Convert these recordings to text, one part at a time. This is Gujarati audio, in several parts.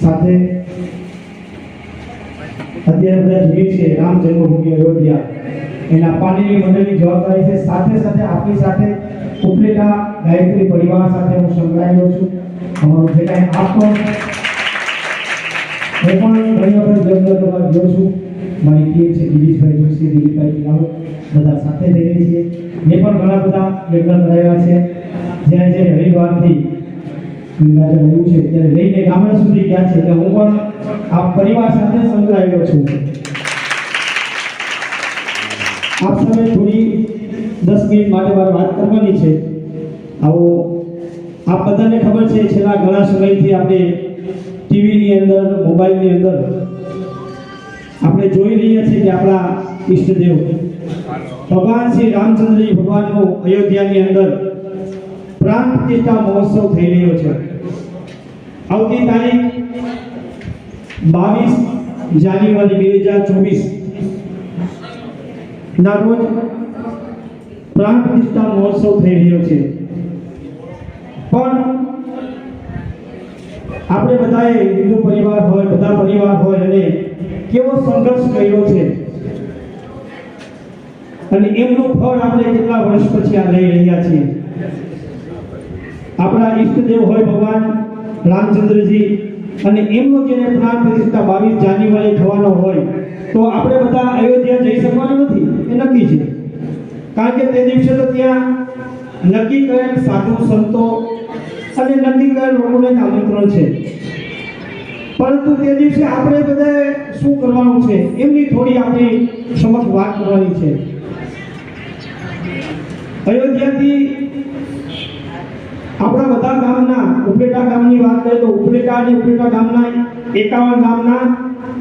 સાથે અત્યારે બધા જોઈએ છે રામ અયોધ્યા. એના પાણીની મંડળની જવાબદારી છે. સાથે સાથે આપણી સાથે ઉપલેટા ગાયત્રી પરિવાર સાથે હું સંકળાયેલો છું. અમારું જે કાંઈ આપો હું પણ ઘણી વખત જંગલ જોઉં છું. મારી ટીમ છે બધા સાથે જઈએ છીએ. મેં પણ ઘણા બધા યજ્ઞ કરાવ્યા છે. જ્યાં જે હરિદ્વારથી આવ્યું છે. ત્યારે લઈને ગામડા સુધી ગયા છે. એટલે હું પણ આ પરિવાર સાથે સંકળાયેલો છું. આપ સામે થોડી દસ મિનિટ માટે મારે વાત કરવાની છે. આવો, આપ બધાને ખબર છે, છેલ્લા ઘણા સમયથી આપણે ટીવીની અંદર, મોબાઈલની અંદર આપણે જોઈ રહ્યા છીએ કે આપણા ઈષ્ટદેવ. ભગવાન શ્રી રામચંદ્રજી ભગવાનનો અયોધ્યાની અંદર પ્રતિષ્ઠા મહોત્સવ થઈ રહ્યો છે. આવતી તારીખ બાવીસ જાન્યુઆરી બે હજાર ચોવીસ ના રોજ પ્રાણ પ્રતિષ્ઠા મહોત્સવ થઈ રહ્યો છે. પણ આપણે બધાએ હિન્દુ પરિવાર હોય, બધા પરિવાર હોય અને કેવો સંઘર્ષ કર્યો છે. અને એમનું ફળ આપણે કેટલા વર્ષ પછી આ લઈ રહ્યા છીએ. આપણા ઈષ્ટદેવ હોય ભગવાન રામચંદ્રજી, અને એમનો જેને પ્રાણ પ્રતિષ્ઠા બાવીસ જાન્યુઆરી થવાનો હોય, તો આપણે બધા અયોધ્યા જઈ શકવાના નથી, એ નક્કી છે. કારણ કે તે દિવસે તો ત્યાં નક્કી કરેલ સાધુ સંતો અને નક્કી કરેલ લોકોને આમંત્રણ છે. પરંતુ તે દિવસે આપણે બધા શું કરવાનું છે, એમની થોડી આપણી સમક્ષ વાત કરવાની છે. અયોધ્યાથી આપણા બધા ગામના ઉપલેટા ગામની વાત કરીએ તો ઉપલેટા અને ઉપલેટા ગામના એકાવન ગામના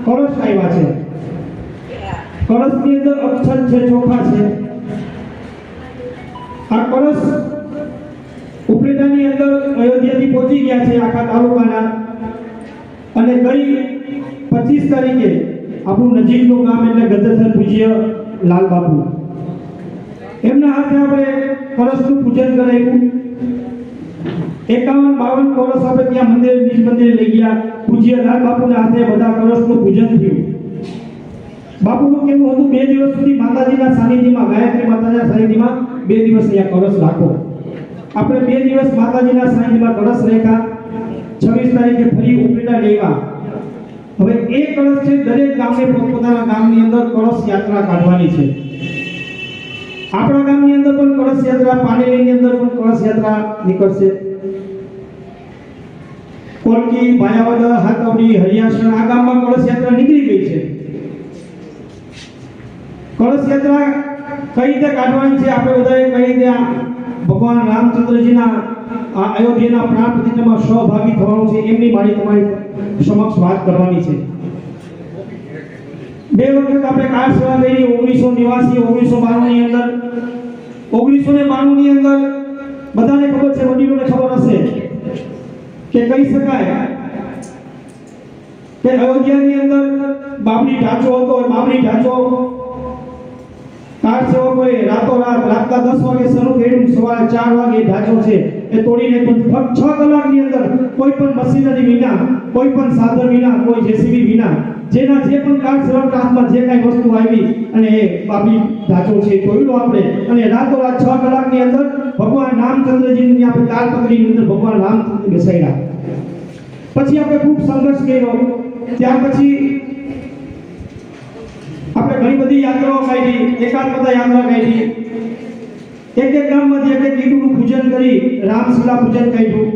કળશ આવ્યા છે. કળશની અંદર અક્ષર છે, ચોખા છે. આ કળશ ઉપલેટાની અંદર અયોધ્યાથી પહોંચી ગયા છે આખા તાલુકાના. અને ગઈ પચીસ તારીખે આપણું નજીકનું ગામ એટલે ગદ્દસર પૂજ્ય લાલ બાપુ એમના હાથે આપણે કળશનું પૂજન કરાવ્યું. એકાવન બાવન કળશ આપણે ત્યાં મંદિર નિજ મંદિર લઈ ગયા. પૂજ્ય લાલ બાપુના હાથે બધા કળશનું પૂજન થયું. બાપુનું કેવું હતું, બે દિવસ સુધી માતાજીના સાનિધ્યમાં, ગાયત્રી માતાજીના સાનિધ્યમાં બે દિવસ અહીંયા કળશ રાખો. આપણે બે દિવસ માતાજીના સાનિધ્યમાં કળશ રાખ્યા. છવ્વીસ તારીખે ફરી ઉપરેટા લેવા. હવે એ કળશ છે, દરેક ગામને પોતપોતાના ગામની અંદર કળશ યાત્રા કાઢવાની છે. કળશ યાત્રા, પાનેલીની અંદર પણ કળશ યાત્રા નીકળશે. કોલકી ભાયાવદર હાથવડી હરિયાસણ આ ગામમાં કળશ યાત્રા નીકળી ગઈ છે. કળશ યાત્રા કઈ રીતે કાઢવાની છે? આપણે બધાએ કઈ રીતે ભગવાન રામચંદ્રજીના, આ અયોધ્યાના પ્રાણ પ્રતિષ્ઠામાં સહભાગી થવાનું છે, એમની મારી તમારી સમક્ષ વાત કરવાની છે. બે વખત આપણે કાર સેવા કરી, ઓગણીસો નેવાસી ઓગણીસો બારની અંદર ઓગણીસો ને બાણું ની અંદર બધાને ખબર છે, વડીલોને ખબર હશે કે કહી શકાય કે અયોધ્યાની અંદર બાબરી ઢાંચો હતો બાબરી ઢાંચો કાર સેવકોએ રાતો રાત રાતના દસ વાગે શરૂ કર્યું, સવારે ચાર વાગે ઢાંચો છે. એ તોડીને ફક્ત છ કલાકની અંદર કોઈ પણ મશીનરી વિના, કોઈ પણ સાધન વિના, કોઈ જેસીબી વિના જેના જે પણ કાર સેવક હાથમાં જે કાંઈ વસ્તુ આવી અને એ બાપી ધાચો છે તોડ્યો આપણે. અને રાતો રાત છ કલાકની અંદર ભગવાન રામચંદ્રજીની આપણે કાલ પકડીની અંદર ભગવાન રામચંદ્ર બેસાડ્યા. પછી આપણે ખૂબ સંઘર્ષ કર્યો. ત્યાર પછી આપણે ઘણી બધી યાત્રાઓ કાઢી, એકાદ બધા યાત્રા કાઢી. એક એક ગામમાંથી એક એક ઈંટનું પૂજન કરી રામશીલા પૂજન કર્યું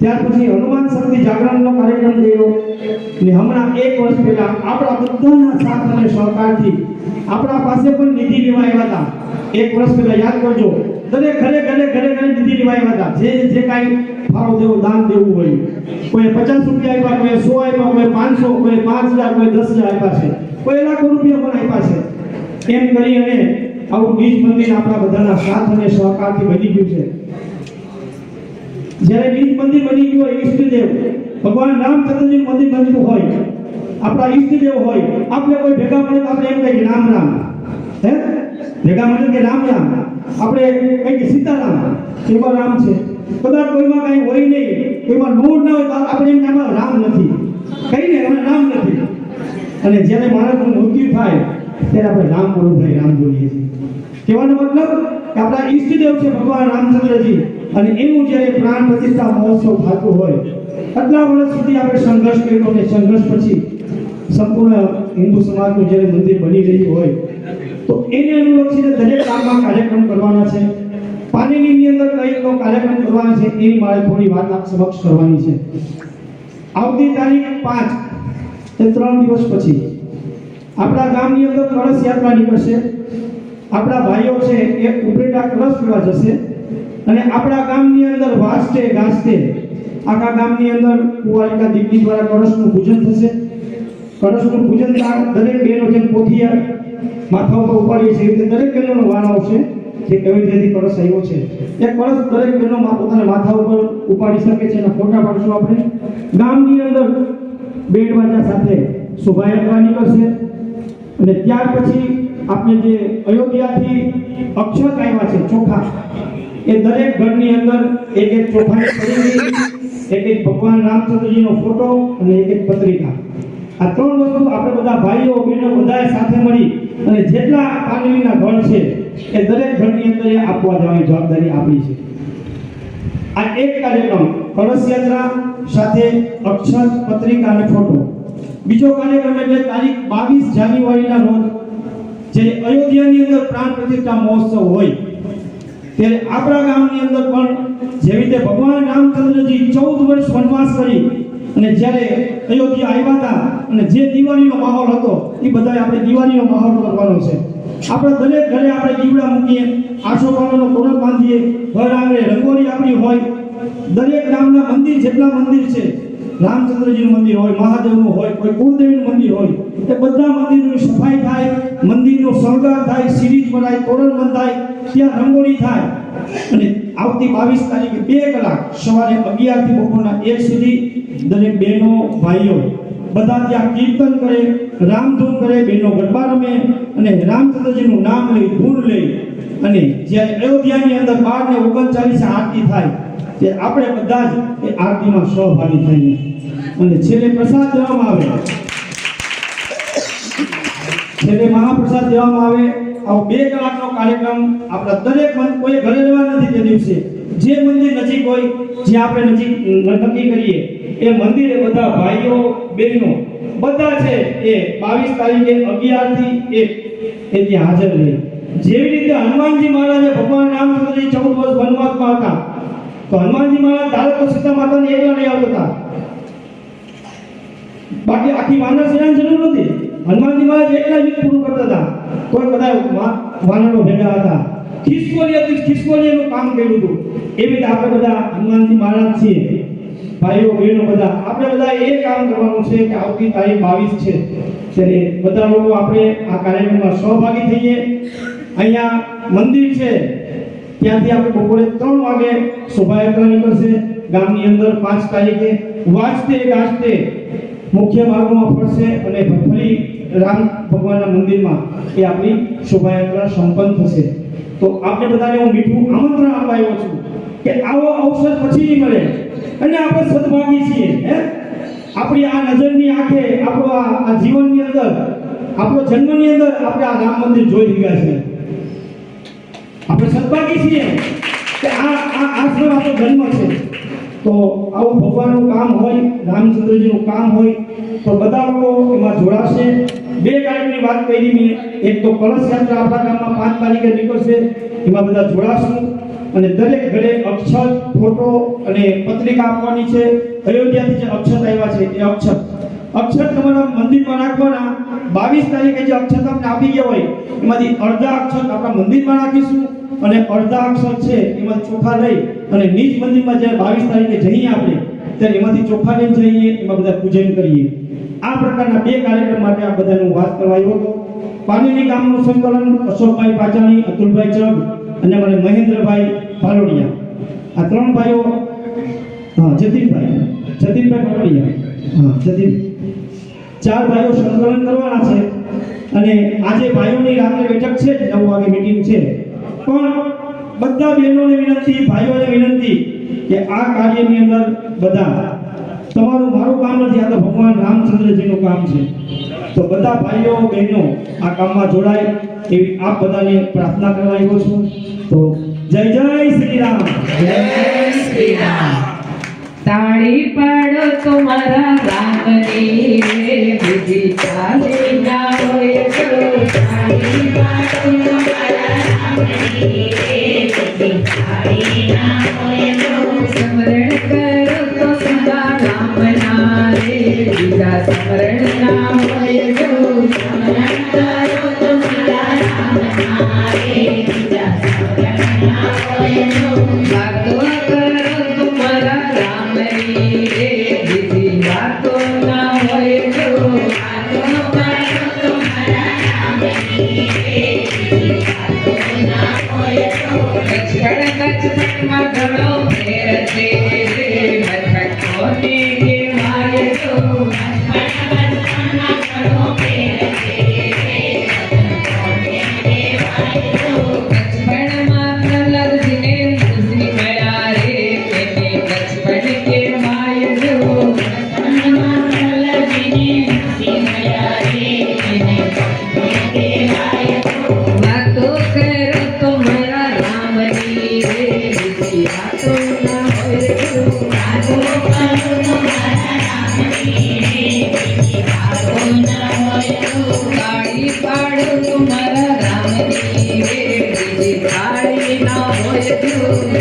ત્યાર પછી હનુમાન શક્તિ જાગરણનો કાર્યક્રમ થયો. ને હમણાં એક વર્ષ પહેલા આપણા બધાના સાથ અને સહકારથી આપણા પાસે પણ નિધિ લેવા હતા. એક વર્ષ પહેલા યાદ કરજો. દરેક ઘરે ઘરે ઘરે ઘરે નિધિ લેવા હતા. જે જે કાંઈ ફાળો દેવો, દાન દેવું હોય. કોઈ પચાસ રૂપિયા આપ્યા, કોઈ સો આપ્યા, કોઈ પાંચસો, કોઈ પાંચ હજાર, કોઈ દસ હજાર આપ્યા છે. કોઈ લાખો રૂપિયા પણ આપ્યા છે. એમ કરી અને આવું બીજ મંદિર આપણા બધાના સાથ અને સહકારથી બની ગયું છે. જ્યારે નિજ મંદિર બની ગયું હોય ઈષ્ટદેવ ભગવાન રામચંદ્રજી મંદિર બનતું હોય, આપણા ઈષ્ટદેવ હોય, આપણે કોઈ ભેગા મળે તો આપણે એમ કહીએ રામ રામ. હે? ભેગા મળે કે રામ રામ. આપણે કહીએ સીતારામ. એવા રામ છે. કદાચ કોઈમાં કાંઈ હોય નહીં કોઈમાં નોડ ના હોય તો આપણે એમ કહેવા રામ નથી. કહીને એમાં નામ નથી. અને જ્યારે માણસનું મૃત્યુ થાય, ત્યારે આપણે રામ બોલું ભાઈ રામ બોલીએ છીએ. કહેવાનો મતલબ કે આપણા ઈષ્ટદેવ છે ભગવાન રામચંદ્રજી. અને એનું જ્યારે પ્રાણ પ્રતિષ્ઠા મહોત્સવ થતું હોય આટલા વર્ષ સુધી આપણે સંઘર્ષ કર્યો અને સંઘર્ષ પછી સંપૂર્ણ હિન્દુ સમાજનું જ્યારે મંદિર બની રહ્યું હોય, તો એને અનુલક્ષીને દરેક ગામમાં કાર્યક્રમ કરવાના છે. પાણીની અંદર કઈ કાર્યક્રમ કરવાનો છે, એની મારે થોડી વાત આપ સમક્ષ કરવાની છે. આવતી તારીખ પાંચ એ ત્રણ દિવસ પછી આપણા ગામની અંદર કળશ યાત્રા નીકળશે. આપણા ભાઈઓ છે એ ઉપરેટા કળશ પીવા જશે. અને આપણા ગામની અંદર વાસ્તે ગાસ્તે આખા ગામની અંદર કુવારિકા દીકરી દ્વારા કળશનું પૂજન થશે. કળશનું પૂજન દરેક બહેનો જેમ પોથિયા માથા ઉપર ઉપાડીએ છીએ રીતે દરેક બહેનોનો વારો આવશે. જે કેવી રીતેથી કળશ આવ્યો છે. એ કળશ દરેક બહેનો પોતાના માથા ઉપર ઉપાડી શકે છે એના ફોટા પાડશું આપણે. ગામની અંદર બેડ બાજા સાથે શોભાયાત્રા નીકળશે. અને ત્યાર પછી આપણે જે અયોધ્યાથી અક્ષર આવ્યા છે ચોખા એ દરેક ઘરની અંદર એક એક ચોખાની પડીકી એક એક ભગવાન રામચંદ્રજીનો ફોટો અને એક એક પત્રિકા. આ ત્રણ વસ્તુ આપણે બધા ભાઈઓ, બહેનો બધાએ સાથે મળી અને જેટલા પાનવીના ઘર છે, એ દરેક ઘરની અંદર એ આપવા જવાની જવાબદારી આપી છે. આ એક કાર્યક્રમ, કળશ યાત્રા સાથે અક્ષર, પત્રિકા અને ફોટો બીજો કાર્યક્રમ એટલે તારીખ બાવીસ જાન્યુઆરીના રોજ, જે અયોધ્યાની અંદર પ્રાણ પ્રતિષ્ઠા મહોત્સવ હોય ત્યારે આપણા ગામની અંદર પણ જેવી રીતે ભગવાન રામચંદ્રજી ચૌદ વર્ષ વનવાસ કરી અને જ્યારે અયોધ્યા આવ્યા હતા અને જે દિવાળીનો માહોલ હતો, એ બધા આપણે દિવાળીનો માહોલ કરવાનો છે. આપણે દરેક ઘરે આપણે દીવડા મૂકીએ આસોપાલવનો તોરણ બાંધીએ ઘર આંગણે રંગોળી આપણી હોય. દરેક ગામના મંદિર જેટલા મંદિર છે રામચંદ્રજીનું મંદિર હોય, મહાદેવનું હોય, કોઈ કુળદેવીનું મંદિર હોય, એ બધા મંદિરોની સફાઈ થાય, મંદિરનો શણગાર થાય, સિરીજ બનાય તોરણ બંધાય, ત્યાં રંગોળી થાય. અને આવતી બાવીસ તારીખે બે કલાક સવારે અગિયારથી બપોરના એક સુધી દરેક બહેનો, ભાઈઓ બધા ત્યાં કીર્તન કરે, રામધૂન કરે બહેનો ગરબા રમે અને રામચંદ્રજીનું નામ લઈ ધૂન લઈ અને જ્યારે અયોધ્યાની અંદર બાર ને ઓગણચાલીસ આરતી થાય, તે આપણે બધા જ એ આરતીમાં સહભાગી થઈએ અને છેલ્લે પ્રસાદ દેવામાં આવે. છેલ્લે મહાપ્રસાદ દેવામાં આવે. આવો બે કલાકનો કાર્યક્રમ આપણા દરેક મન કોઈ ઘરે રહેવા નથી તે દિવસે. જે મંદિર નજીક હોય, જે આપણે નજીક નક્કી કરીએ, એ મંદિરે બધા ભાઈઓ, બહેનો, બધા છે એ બાવીસ તારીખે અગિયારથી એક એ ત્યાં હાજર રહે. જેવી રીતે હનુમાનજી મહારાજે ભગવાન રામચંદ્રજી ચૌદ વર્ષ વનવાસમાં હતા, તો હનુમાનજી મહારાજ ધારો સીતા માતાને એકલા નહીં આવતા બાકી આખી વાનર સેના જરૂર નથી હનુમાનજી મહારાજ એકલા યુદ્ધ પૂરું કરતા હતા. કોઈ બધા વાનરો ભેગા હતા. ખિસકોલી હતી, ખિસકોલીનું કામ કર્યું હતું. એવી રીતે આપણે બધા હનુમાનજી મહારાજ છીએ. ભાઈઓ, બહેનો બધા, આપણે બધા એ કામ કરવાનું છે કે આવતી તારીખ બાવીસ છે. ત્યારે બધા લોકો આપણે આ કાર્યક્રમમાં સહભાગી થઈએ. અહીંયા મંદિર છે. ત્યાંથી આપણે બપોરે ત્રણ વાગે શોભાયાત્રા નીકળશે. ગામની અંદર પાંચ તારીખે. વાંચતે ગાજતે. મુખ્ય માર્ગમાં ફરશે અને ફરી રામ ભગવાનના મંદિરમાં એ આપણી શોભાયાત્રા સંપન્ન થશે. તો આપણે બધાને હું મીઠું આમંત્રણ આપવા આવ્યો છું કે આવો અવસર પછી મળે. અને આપણે સદભાગી છીએ, હે? આપણી આ નજરની આંખે, આપણો આ આ જીવનની અંદર, આપણો જન્મની અંદર આપણે આ રામ મંદિર જોઈ રહ્યા છીએ. આપણે સદભાગી છીએ કે આ આ આશ્રમ આપણો જન્મ છે. તો આવું ભગવાનનું કામ હોય, રામચંદ્રજીનું કામ હોય, તો બધા લોકો એમાં જોડાશે. બે કાર્યક્રમની વાત કરી મેં. એક તો કળશ યાત્રા આપણા ગામમાં પાંચ તારીખે નીકળશે. એમાં બધા જોડાશું. અને દરેક ઘરે અક્ષત, ફોટો અને પત્રિકા આપવાની છે. અયોધ્યાથી જે અક્ષત આવ્યા છે, એ અક્ષત. અક્ષર તમારા મંદિરમાં નાખવાના. બાવીસ તારીખે જે અક્ષર તમને આપી ગયા હોય, એમાંથી અડધા અક્ષર આપણા મંદિરમાં નાખીશું. અને અડધા અક્ષર છે એમાં ચોખા લઈ અને નીચ મંદિરમાં જ્યારે બાવીસ તારીખે જઈએ આપણે, ત્યારે એમાંથી ચોખા લઈને જઈએ, એમાં બધા પૂજન કરીએ. આ પ્રકારના બે કાર્યક્રમ માટે આ બધાનું વાત કરવા હતો. પાણીની ગામનું સંકલન અશોકભાઈ પાચાણી, અતુલભાઈ ચગ અને મને મહેન્દ્રભાઈ ભાલોડિયા આ ત્રણ ભાઈઓ, હા, જતીનભાઈ જતીનભાઈ ભાલોડિયા હા, જતીન. ચાર ભાઈઓ સંકલન કરવાના છે અને આજે ભાઈઓની રાત્રે બેઠક છે, નવ વાગે મીટિંગ છે. પણ બધા બહેનોને વિનંતી, ભાઈઓને વિનંતી કે આ કાર્યની અંદર બધા, તમારું મારું કામ નથી, આ તો ભગવાન રામચંદ્રજીનું કામ છે. તો બધા ભાઈઓ, બહેનો આ કામમાં જોડાય એવી આપ બધાને પ્રાર્થના કરવા આવ્યો છું. તો જય જય શ્રી રામ જય શ્રી રામ તાળી પાડો તમારા રામની રે, બીજી ચાલે ના હોય તો તાળી પાડો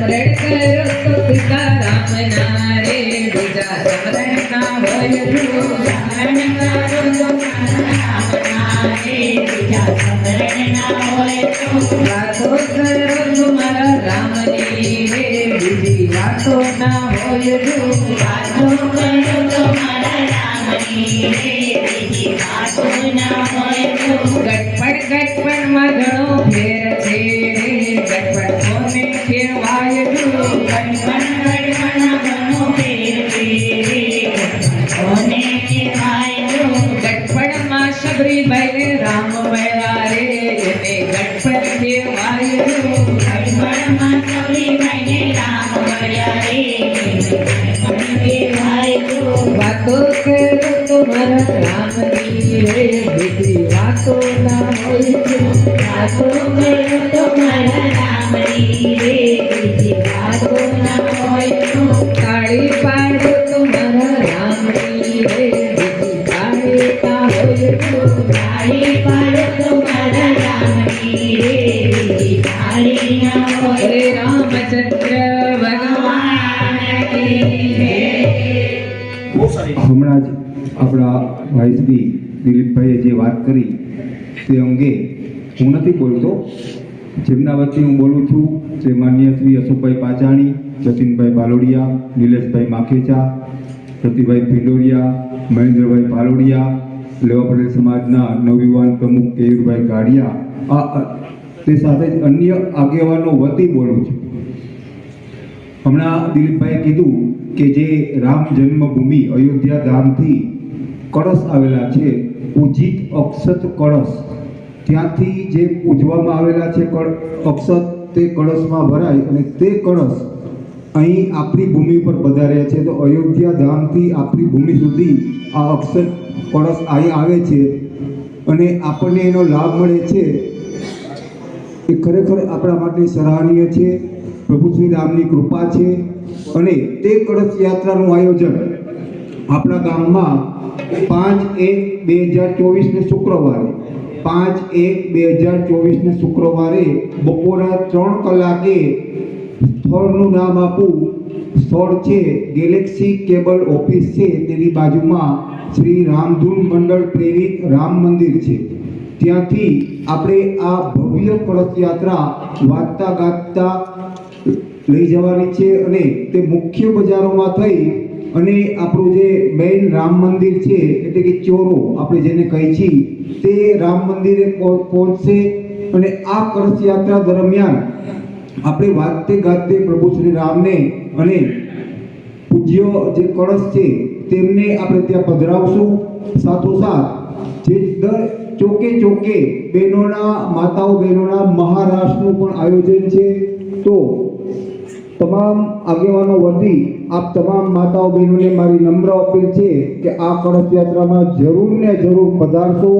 સ્મરણ કરો તો સીતારામના રે બીજા સ્મરણ ના હોય તો કરો તો રામના રે બીજા સ્મરણ ના હોય વાતો કરો તો રામની રે બીજી વાતો ના હોય વાતો કરો તો રામની રે બીજી વાતો ના હોય તો ગટપણ ગટપણમાં ઘણો ફેર હમણાં જ આપણા શ્રી દિલીપભાઈએ જે વાત કરી તે અંગે હું નથી બોલતો. જેમના વચ્ચે હું બોલું છું જે માન્ય શ્રી અશોકભાઈ પાચાણી, જતીનભાઈ બાલોડિયા, નિલેશભાઈ માખેચા સતીભાઈ ભિંડોરિયા, મહેન્દ્રભાઈ પાલોડિયા, લેવા પટેલ સમાજના નવયુવાન પ્રમુખ કેયુરભાઈ ગાડિયા. આ તે સાથે જ અન્ય આગેવાનો વતી બોલું છું. હમણાં દિલીપભાઈએ કીધું કે જે રામ જન્મભૂમિ અયોધ્યા ધામથી કળશ આવેલા છે પૂજિત અક્ષત કળશ. ત્યાંથી જે પૂજવામાં આવેલા છે અક્ષત તે કળશમાં ભરાય અને તે કળશ અહીં આપણી ભૂમિ પર પધારે છે. તો અયોધ્યા ધામથી આપણી ભૂમિ સુધી આ અક્ષર કળશ અહીં આવે છે અને આપણને એનો લાભ મળે છે. એ ખરેખર આપણા માટે સરાહનીય છે. પ્રભુ શ્રી રામની કૃપા છે અને તે કળશ યાત્રાનું આયોજન આપણા ગામમાં પાંચ એક બે હજાર ચોવીસને શુક્રવારે પાંચ એક બે હજાર ચોવીસને શુક્રવારે બપોરા ત્રણ કલાકે સ્થળનું નામ આપું. સ્થળ છે ગેલેક્સી કેબલ ઓફિસ છે. તેની બાજુમાં શ્રી રામધૂન મંડળ પ્રેરિત રામ મંદિર છે. ત્યાંથી આપણે આ ભવ્ય કળશ યાત્રા વાગતા ગાતા લઈ જવાની છે અને તે મુખ્ય બજારોમાં થઈ અને આપણું જે મેઇન રામ મંદિર છે, એટલે કે ચોરો આપણે જેને કહીએ છીએ તે રામ મંદિરે પહો- પહોંચશે અને આ કળશ યાત્રા દરમિયાન આપણે વાતે ગાતે પ્રભુ શ્રી રામને અને પૂજ્ય જે કળશ છે, તેમને આપણે ત્યાં પધરાવશું. સાથોસાથ જે દર ચોકે ચોકે બહેનોના, માતાઓ બહેનોના મહારાષ્ટ્રનું પણ આયોજન છે. તો તમામ આગેવાનો વતી આપ તમામ માતાઓ બહેનોને મારી નમ્ર અપીલ છે કે આ કળશ યાત્રામાં જરૂર ને જરૂર પધારશો.